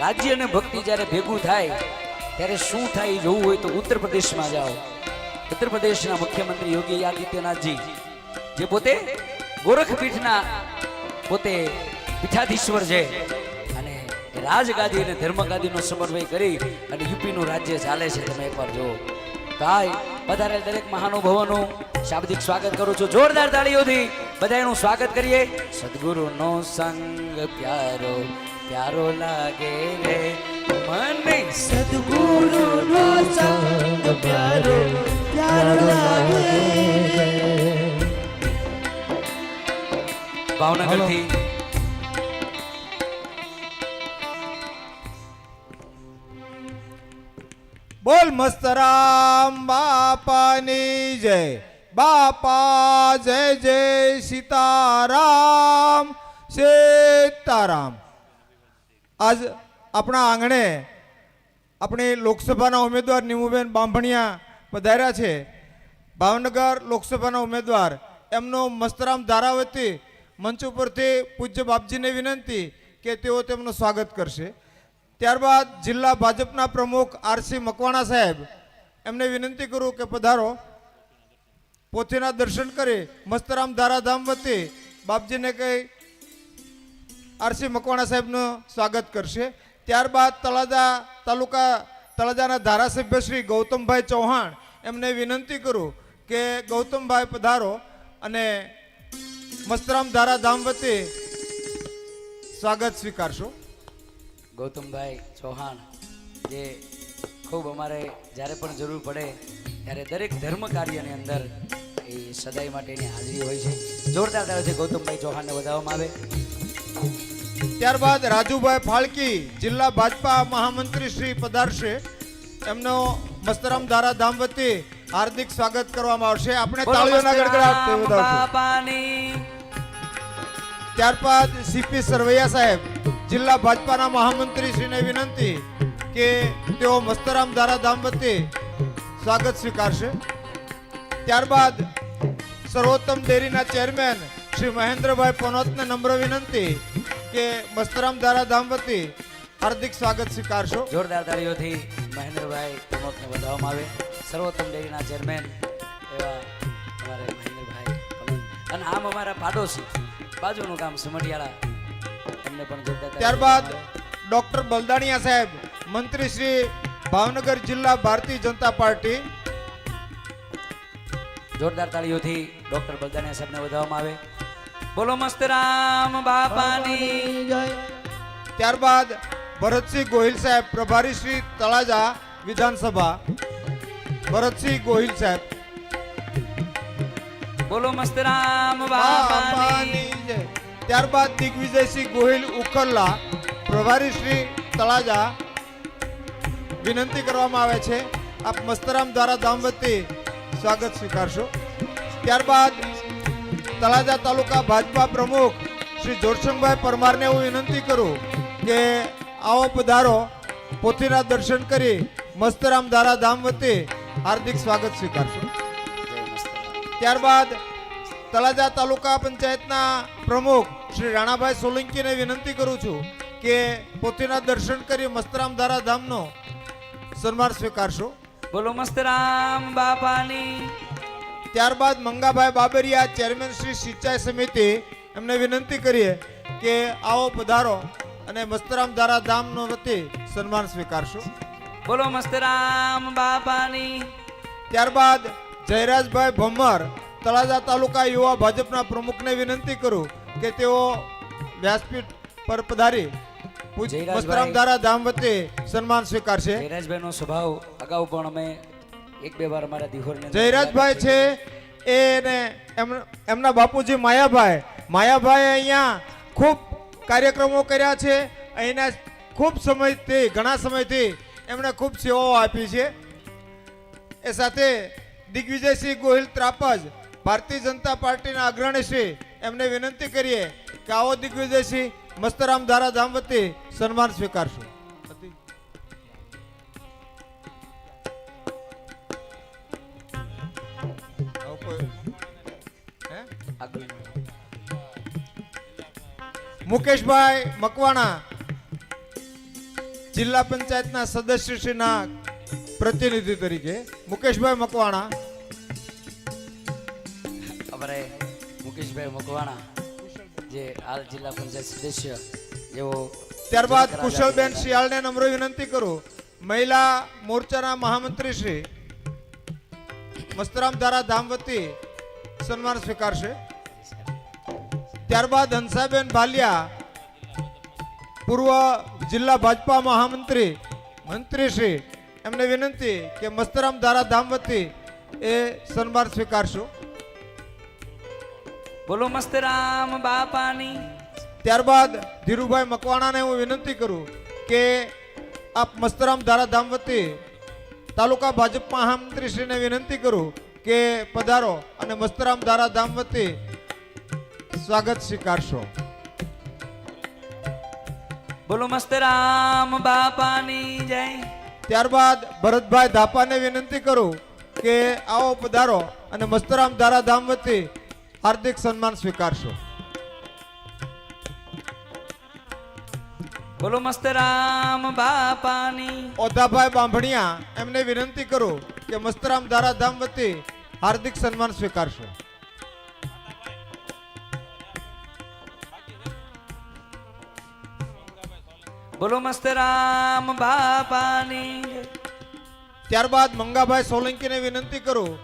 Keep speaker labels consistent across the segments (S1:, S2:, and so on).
S1: રાજ્ય અને ભક્તિ જ્યારે ભેગું થાય, ત્યારે શું થાય એ જોવું હોય તો ઉત્તર પ્રદેશમાં જાઓ. ઉત્તર પ્રદેશના મુખ્યમંત્રી યોગી આદિત્યનાથજી, જે પોતે ગોરખપીઠના પોતે પીઠાધીશ્વર છે અને રાજગાદી અને ધર્મગાદીનો સમન્વય કરી અને યુપીનું રાજ્ય ચાલે છે. તમે એકવાર જુઓ. ભાઈ, વધારે દરેક મહાનુભાવોનું શાબ્દિક સ્વાગત કરું છું. જોરદાર તાળીઓથી બધાનું સ્વાગત કરીએ. સદગુરુનો સંગ પ્યારો. પ્યારો લાગે રે. મને
S2: સદગુરુ નો સંગ પ્યારો પ્યારો લાગે
S1: ભાવનગરથી
S3: બોલ મસ્તરામ બાપાની જય. બાપા જય જય સીતારામ સીતારામ. આજ આપણા આંગણે આપણી લોકસભાના ઉમેદવાર નીમુબેન બાંભણિયા પધાર્યા છે. ભાવનગર લોકસભાના ઉમેદવાર એમનો મસ્તરામ ધારાવતી મંચ ઉપરથી પૂજ્ય બાપજીને વિનંતી કે તેઓ તેમનું સ્વાગત કરશે. ત્યારબાદ જિલ્લા ભાજપના પ્રમુખ આરસી મકવાણા સાહેબ એમને વિનંતી કરું કે પધારો. પોથીના દર્શન કરી મસ્તરામ ધારાધામ વતી બાપજીને કહી આરસી મકવાણા સાહેબનું સ્વાગત કરશે. ત્યારબાદ તળાજા તાલુકા, તળાજાના ધારાસભ્ય શ્રી ગૌતમભાઈ ચૌહાણ એમને વિનંતી કરું કે ગૌતમભાઈ પધારો અને મસ્તરામ ધારા ધામ વતી સ્વાગત સ્વીકારશો.
S1: ગૌતમભાઈ ચૌહાણ, જે ખૂબ અમારે જ્યારે પણ જરૂર પડે ત્યારે દરેક ધર્મ કાર્યની અંદર એ સદાય માટેની હાજરી હોય છે. જોરદાર છે ગૌતમભાઈ ચૌહાણને વધાવવામાં આવે.
S3: ત્યારબાદ રાજુભાઈ ફાળકી જિલ્લા ભાજપા મહામંત્રી શ્રી પધારશે. એમનો મસ્તરામ ધારાધામ વતી હાર્દિક સ્વાગત કરવામાં આવશે. આપણે તાળીઓના ગડગડાટ
S1: મસ્તરામ
S3: ત્યારબાદ સીપી સરવૈયા સાહેબ જિલ્લા ભાજપાના મહામંત્રી શ્રીને વિનંતી કે તેઓ મસ્તરામ ધારાધામ વતી સ્વાગત સ્વીકારશે. ત્યારબાદ સર્વોત્તમ ડેરીના ચેરમેન શ્રી મહેન્દ્રભાઈ પનોતને નમ્ર વિનંતી કે મસ્તરામ દ્વારા ધામ વતી હાર્દિક સ્વાગત સ્વીકારશો.
S1: જોરદાર તાળીઓથી મહેન્દ્રભાઈ પ્રમોદને વધાવવામાં આવે. સર્વોત્તમ ડેરીના ચેરમેન એવા અમારે મહેન્દ્રભાઈ અને આમ અમારા પાડોશી બાજુનું ગામ સમઢિયાળા એમને પણ જોરદાર
S3: ત્યારબાદ ડોક્ટર બલદાણિયા સાહેબ મંત્રી શ્રી ભાવનગર જિલ્લા ભારતીય જનતા પાર્ટી.
S1: જોરદાર તાળીઓથી ડોક્ટર બલદાણિયા સાહેબને વધાવવામાં આવે. બોલો મસ્તરામ બાપાની.
S2: જય.
S3: ત્યારબાદ ભરતસિંહ ગોહિલ સાહેબ પ્રભારી શ્રી તળાજા વિધાનસભા. ભરતસિંહ ગોહિલ સાહેબ.
S1: બોલો મસ્તરામ બાપાની.
S3: બાપાની જય. ત્યારબાદ દિગ્વિજયસિંહ ગોહિલ ઉખરલા પ્રભારી શ્રી તળાજા. વિનંતી કરવામાં આવે છે. આપ મસ્તરામ દ્વારા ધામ સ્વાગત સ્વીકારશો. ત્યારબાદ તળાજા તાલુકા ભાજપા પ્રમુખ શ્રી જોરસંગભાઈ પરમારને હું વિનંતી કરું કે આવો પધારો, પોથીના દર્શન કરી મસ્તરામ ધારા ધામ વતી હાર્દિક સ્વાગત સ્વીકારશો. ત્યારબાદ તળાજા તાલુકા પંચાયતના પ્રમુખ શ્રી રાણાભાઈ સોલંકીને વિનંતી કરું છું કે પોથીના દર્શન કરી મસ્તરામ ધારા ધામનો સન્માન સ્વીકારશો.
S1: બોલો મસ્તરામ બાપાની.
S3: ત્યારબાદ મંગાભાઈ બાબરિયા ચેરમેન શ્રી સિંચાઈ સમિતિ એમને વિનંતી કરીએ કે આવો પધારો અને મસ્તરામ ધારા ધામનો વતી સન્માન સ્વીકારશો.
S1: બોલો મસ્તરામ બાપાની.
S3: ત્યારબાદ જયરાજભાઈ ભમર તળાજા તાલુકા યુવા ભાજપના પ્રમુખને વિનંતી કરું કે તેઓ વ્યાસપીઠ પર પધારી મસ્તરામ ધારા ધામ વતી સન્માન સ્વીકારશે.
S1: જયરાજભાઈનો સ્વભાવ અગાઉ પણ અમે એક બે વાર અમારા દિહોરની
S3: જયરાજભાઈ છે એને એમ- એમના બાપુજી માયાભાઈ. માયાભાઈ અહીંયા ખૂબ કાર્યક્રમો કર્યા છે, અહીંના ખૂબ સમયથી, ઘણા સમયથી એમણે ખૂબ સેવાઓ આપી છે. એ સાથે દિગ્વિજયસિંહ ગોહિલ ત્રાપજ, ભારતીય જનતા પાર્ટીના અગ્રણી શ્રી, એમને વિનંતી કરીએ કે આવો દિગ્વિજયસિંહ મસ્તરામ ધારા વતી સન્માન સ્વીકારશું. મુકેશભાઈ મકવાણા જિલ્લા પંચાયતના સદસ્યશ્રીના પ્રતિનિધિ તરીકે. મુકેશભાઈ મકવાણા.
S1: અમારે મુકેશભાઈ મકવાણા જે હાલ જિલ્લા પંચાયત સદસ્ય જેઓ
S3: ત્યારબાદ કુશલબેન શિયાળને નમ્ર વિનંતી કરું. મહિલા મોરચાના મહામંત્રી શ્રી મસ્તરામ ધારા ધામવતી સન્માન સ્વીકારશે. ત્યારબાદ હંસાબેન ભાલિયા પૂર્વ જિલ્લા ભાજપા મહામંત્રી મંત્રીશ્રી એમને વિનંતી કે મસ્તરામ ધારા ધામવતી એ સન્માન સ્વીકારશું.
S1: બોલો મસ્તરામ બાપાની.
S3: ત્યારબાદ ધીરુભાઈ મકવાણાને હું વિનંતી કરું કે આપ મસ્તરામ ધારા ધામવતી તાલુકા ભાજપ મહામંત્રીશ્રીને વિનંતી કરું કે પધારો અને મસ્તરામ ધારા ધામવતી સ્વાગત સ્વીકારશો.
S1: બોલો મસ્ત રામ બાપાની જય.
S3: ત્યારબાદ ભરતભાઈ ધાપાને વિનંતી કરું કે આવો પધારો અને મસ્તરામ ધારાધામ વતી હાર્દિક સન્માન સ્વીકારશો.
S1: બોલો મસ્ત રામ બાપાની.
S3: ઓધાભાઈ બાંભણિયા એમને વિનંતી કરું કે મસ્તરામ ધારા ધામવતી હાર્દિક સન્માન સ્વીકારશો.
S1: બોલો મસ્ત રામ બાપાની
S3: ત્યારબાદ મંગાભાઈ સોલંકીને વિનંતી કરું.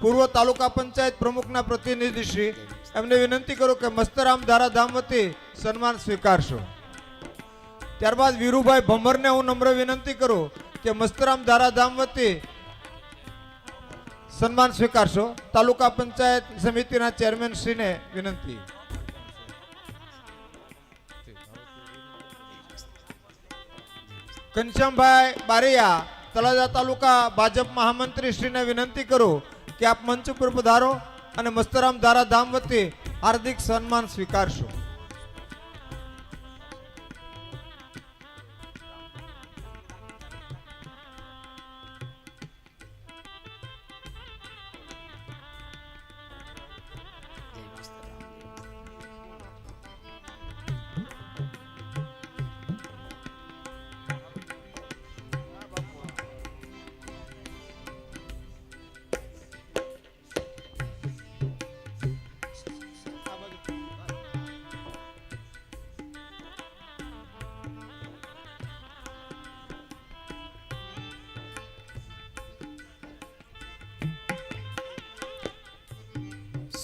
S3: પૂર્વ તાલુકા પંચાયત પ્રમુખના પ્રતિનિધિ શ્રી, એમને વિનંતી કરું કે મસ્તરામ ધારાધામ વતી સન્માન સ્વીકારશો. ત્યારબાદ વીરુભાઈ ભમરને હું નમ્ર વિનંતી કરું કે મસ્તરામ ધારા ધામવતી સન્માન સ્વીકારશો. તાલુકા પંચાયત સમિતિના ચેરમેન શ્રીને વિનંતી. ઘનશ્યામભાઈ બારૈયા, તળાજા તાલુકા ભાજપ મહામંત્રી શ્રીને વિનંતી કરું કે આપ મંચ ઉપર પધારો અને મસ્તરામ ધારા ધામ વતી હાર્દિક સન્માન સ્વીકારશો.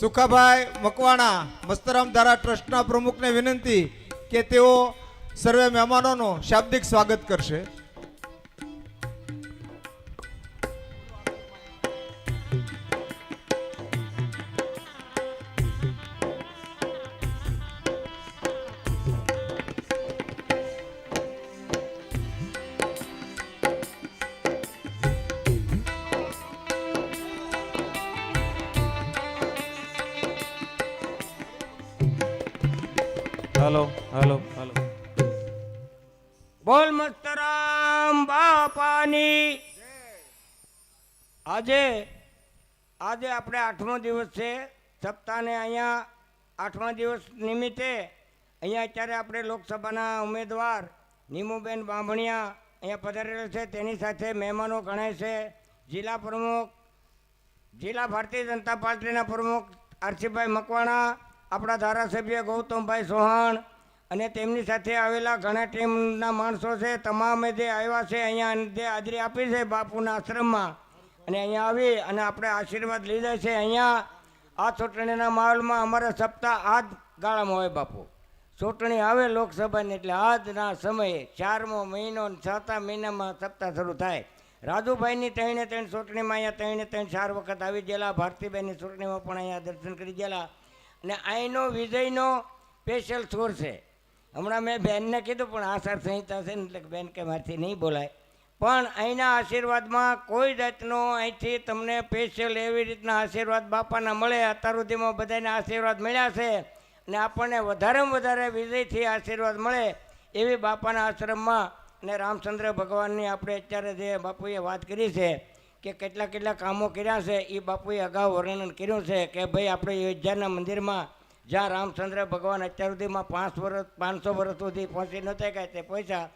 S3: સુખાભાઈ મકવાણા મસ્તરામ ધારા ટ્રસ્ટના પ્રમુખને વિનંતી કે તેઓ સર્વે મહેમાનોનું શાબ્દિક સ્વાગત કરશે.
S4: હાલો, હલો. હલો
S2: બોલ મસ્તરામ બાપાની. આજે આજે આપણે આઠમો દિવસ છે. સપ્તાહને અહીંયા, આઠમા દિવસ નિમિત્તે અહીંયા અત્યારે આપણે લોકસભાના ઉમેદવાર નીમુબેન બાંભણિયા અહીંયા પધારેલા છે. તેની સાથે મહેમાનો ગણાય છે. જિલ્લા પ્રમુખ, જિલ્લા ભારતીય જનતા પાર્ટીના પ્રમુખ આરસીભાઈ મકવાણા આપણા ધારાસભ્ય ગૌતમભાઈ સોહાણ અને તેમની સાથે આવેલા ઘણા ટીમના માણસો છે. તમામે જે આવ્યા છે, અહીંયા જે હાજરી આપી છે બાપુના આશ્રમમાં અને અહીંયા આવી અને આપણે આશીર્વાદ લીધા છે અહીંયા. આ ચૂંટણીના માહોલમાં અમારા સપ્તાહ આ જ ગાળામાં હોય બાપુ. ચૂંટણી આવે લોકસભાની એટલે આજના સમયે ચારમો મહિનો છઠ્ઠા મહિનામાં સપ્તાહ શરૂ થાય. રાજુભાઈની ત્રણે ત્રણ ચૂંટણીમાં અહીંયા ત્રણે ત્રણ ચાર વખત આવી ગયેલા, ભારતીબેનની ચૂંટણીમાં પણ અહીંયા દર્શન કરી ગયેલા. અને અહીંનો વિજયનો સ્પેશિયલ સુર છે. હમણાં મેં બેનને કીધું, પણ આચાર સંહિતા છે ને, એટલે બેન કે મારથી નહીં બોલાય. પણ અહીંના આશીર્વાદમાં કોઈ જાતનો અહીંથી તમને સ્પેશિયલ એવી રીતના આશીર્વાદ બાપાના મળે, અત્યાર સુધીમાં બધાને આશીર્વાદ મળ્યા છે અને આપણને વધારેમાં વધારે વિજયથી આશીર્વાદ મળે એવી બાપાના આશ્રમમાં અને રામચંદ્ર ભગવાનની આપણે અત્યારે જે બાપુએ વાત કરી છે કે કેટલા કેટલા કામો કર્યા છે એ બાપુએ અગાઉ વર્ણન કર્યું છે કે ભાઈ આપણે અયોધ્યાના મંદિરમાં જ્યાં રામચંદ્ર ભગવાન અત્યાર સુધીમાં પાંચ વર્ષ પાંચસો વર્ષ સુધી પહોંચી નહોતા ગયા, તે પૈસા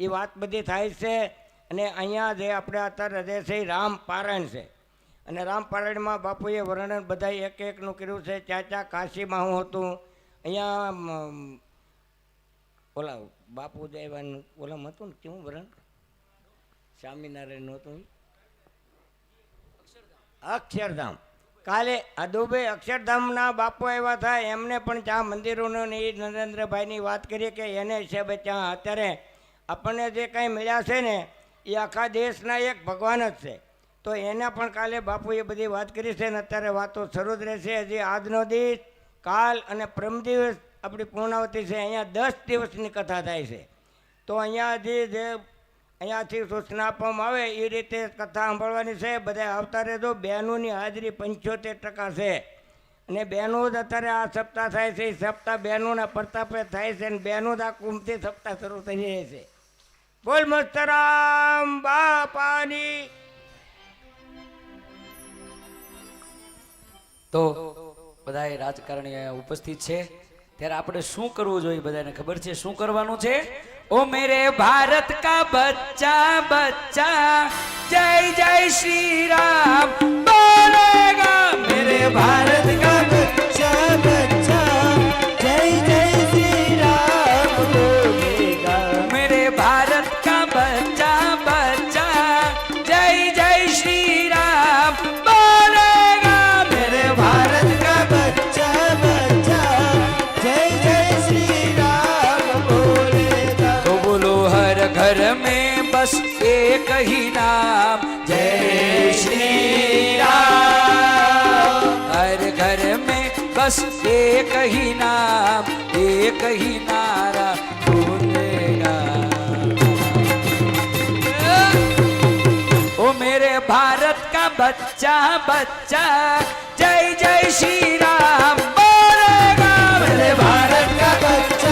S2: એ વાત બધી થાય છે અને અહીંયા જે આપણે અત્યારે હૃદય છે એ રામ પારાયણ છે. અને રામ પારાયણમાં બાપુએ વર્ણન બધા એક એકનું કર્યું છે. ત્યાં કાશીમાં હું હતું. અહીંયા ઓલા બાપુ દેવાનું ઓલામાં હતું ને, કેવું વર્ણન? સ્વામિનારાયણ હતું? અક્ષરધામ. કાલે આ અક્ષરધામના બાપુ એવા થાય એમને પણ ત્યાં મંદિરોનું નરેન્દ્રભાઈની વાત કરીએ કે એને હિસાબે ત્યાં અત્યારે આપણને જે કંઈ મળ્યા છે ને, એ આખા દેશના એક ભગવાન જ છે. તો એને પણ કાલે બાપુએ બધી વાત કરી છે ને, અત્યારે વાતો શરૂ જ રહેશે. હજી આજનો દિવસ, કાલ અને પ્રમ દિવસ આપણી પૂર્ણાવતી છે. અહીંયા દસ દિવસની કથા થાય છે. તો અહીંયા હજી જે અહીંયાથી સૂચના આપવામાં આવે, એ રીતે કથા સાંભળવાની છે. બધા આવતા રહેજો. બહેનોની હાજરી પંચોતેર ટકા છે. અને બહેનો જ અત્યારે આ સપ્તાહ થાય છે. એ સપ્તાહ બહેનોના પ્રતાપે થાય છે અને બહેનો જ આ કુંભથી સપ્તાહ શરૂ થઈ જાય છે. બોલ મસ્તરામ બાપાની.
S1: તો બધા રાજકારણી ઉપસ્થિત છે. ત્યારે આપણે શું કરવું જોઈએ બધાને ખબર છે? શું કરવાનું છે? ઓ મેરે ભારત કા બચ્ચા બચ્ચા, જય જય શ્રી રામ. બોલેગા, મેરે ભારત કા બચ્ચા બચ્ચા. बस एक ही नाम। जय श्री राम हर घर में बस एक ही नाम, एक ही नारा बोलेगा ओ मेरे भारत का बच्चा बच्चा, जय जय श्री राम बोलेगा। मेरे भारत का बच्चा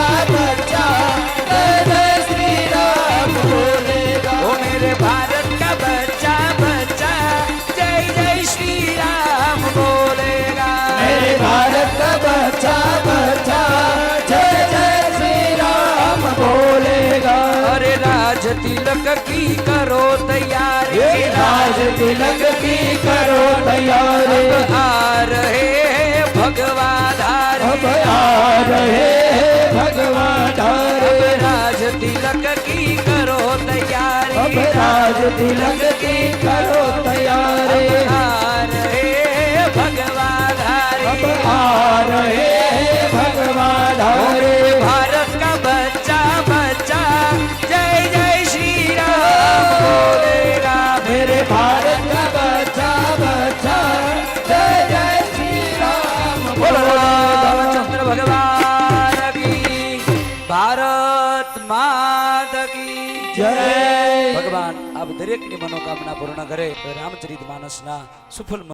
S1: तिलक की करो तैयारी राज तिलक की करो तैयारी अब आ रहे हैं भगवान अब आ रहे हैं भगवान अब राज तिलक की करो तैयारी अब राज तिलक की करो तैयारी अब आ रहे हैं भगवान अब आ रहे દરેકની મનોકામના પૂર્ણ કરે. રામચરિત માનસના સુફળ